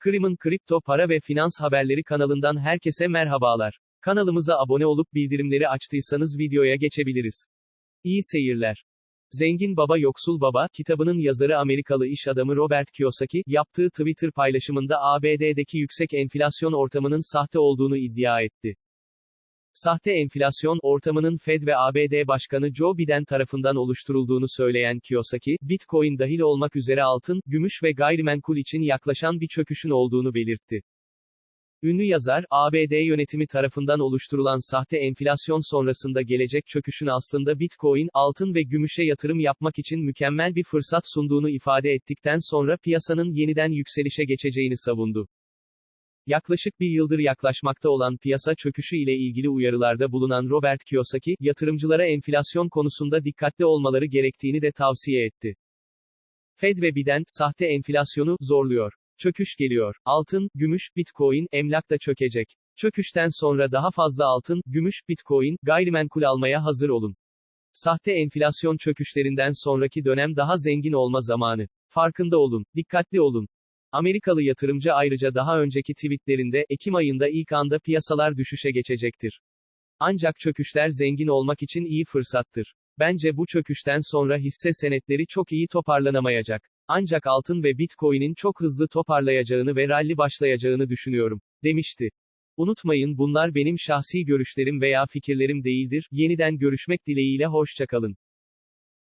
Krim'in kripto para ve finans haberleri kanalından herkese merhabalar. Kanalımıza abone olup bildirimleri açtıysanız videoya geçebiliriz. İyi seyirler. Zengin Baba Yoksul Baba, kitabının yazarı Amerikalı iş adamı Robert Kiyosaki, yaptığı Twitter paylaşımında ABD'deki yüksek enflasyon ortamının sahte olduğunu iddia etti. Sahte enflasyon ortamının Fed ve ABD Başkanı Joe Biden tarafından oluşturulduğunu söyleyen Kiyosaki, Bitcoin dahil olmak üzere altın, gümüş ve gayrimenkul için yaklaşan bir çöküşün olduğunu belirtti. Ünlü yazar, ABD yönetimi tarafından oluşturulan sahte enflasyon sonrasında gelecek çöküşün aslında Bitcoin, altın ve gümüşe yatırım yapmak için mükemmel bir fırsat sunduğunu ifade ettikten sonra piyasanın yeniden yükselişe geçeceğini savundu. Yaklaşık bir yıldır yaklaşmakta olan piyasa çöküşü ile ilgili uyarılarda bulunan Robert Kiyosaki, yatırımcılara enflasyon konusunda dikkatli olmaları gerektiğini de tavsiye etti. Fed ve Biden, sahte enflasyonu, zorluyor. Çöküş geliyor. Altın, gümüş, bitcoin, emlak da çökecek. Çöküşten sonra daha fazla altın, gümüş, bitcoin, gayrimenkul almaya hazır olun. Sahte enflasyon çöküşlerinden sonraki dönem daha zengin olma zamanı. Farkında olun. Dikkatli olun. Amerikalı yatırımcı ayrıca daha önceki tweetlerinde, Ekim ayında ilk anda piyasalar düşüşe geçecektir. Ancak çöküşler zengin olmak için iyi fırsattır. Bence bu çöküşten sonra hisse senetleri çok iyi toparlanamayacak. Ancak altın ve bitcoin'in çok hızlı toparlayacağını ve rally başlayacağını düşünüyorum, demişti. Unutmayın bunlar benim şahsi görüşlerim veya fikirlerim değildir, yeniden görüşmek dileğiyle hoşçakalın.